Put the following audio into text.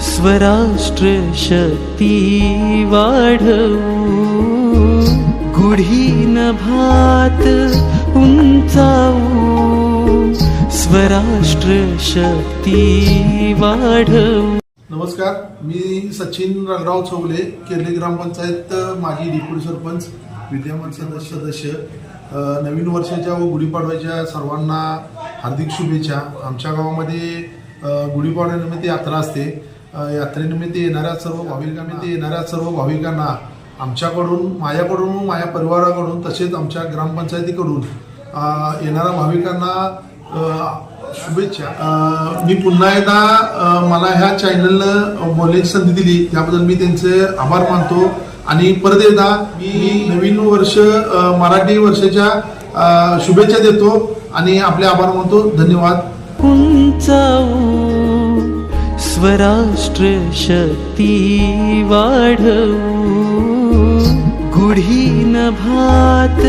स्वराष्ट्र शक्ती वाढवू. गुढी भात उंचावू. स्वराष्ट्र शक्ती वाढवू. नमस्कार मी सचिन रंगराव चौगले केरली ग्रामपंचायत माजी डिप्युटी सरपंच विद्यमान सदस्य सदस्य. नवीन वर्षाच्या व गुढीपाडव्याच्या सर्वांना हार्दिक शुभेच्छा. आमच्या गावामध्ये गुढीपाडव्यानिमित्त यात्रा असते. यात्रेनिमित्त येणाऱ्या सर्व भाविकांना येणाऱ्या सर्व भाविकांना आमच्याकडून माझ्याकडून माझ्या परिवाराकडून तसेच आमच्या ग्रामपंचायतीकडून येणाऱ्या भाविकांना शुभेच्छा. मी पुन्हा एकदा मला ह्या चॅनलनं बोलण्याची संधी दिली. त्याबद्दल मी त्यांचे आभार मानतो. आणि परत एकदा मी नवीन वर्ष मराठी वर्षाच्या शुभेच्छा देतो आणि आपले आभार मानतो. धन्यवाद. उंचावू स्वराष्ट्र शक्ती वाढवू गुढी नभात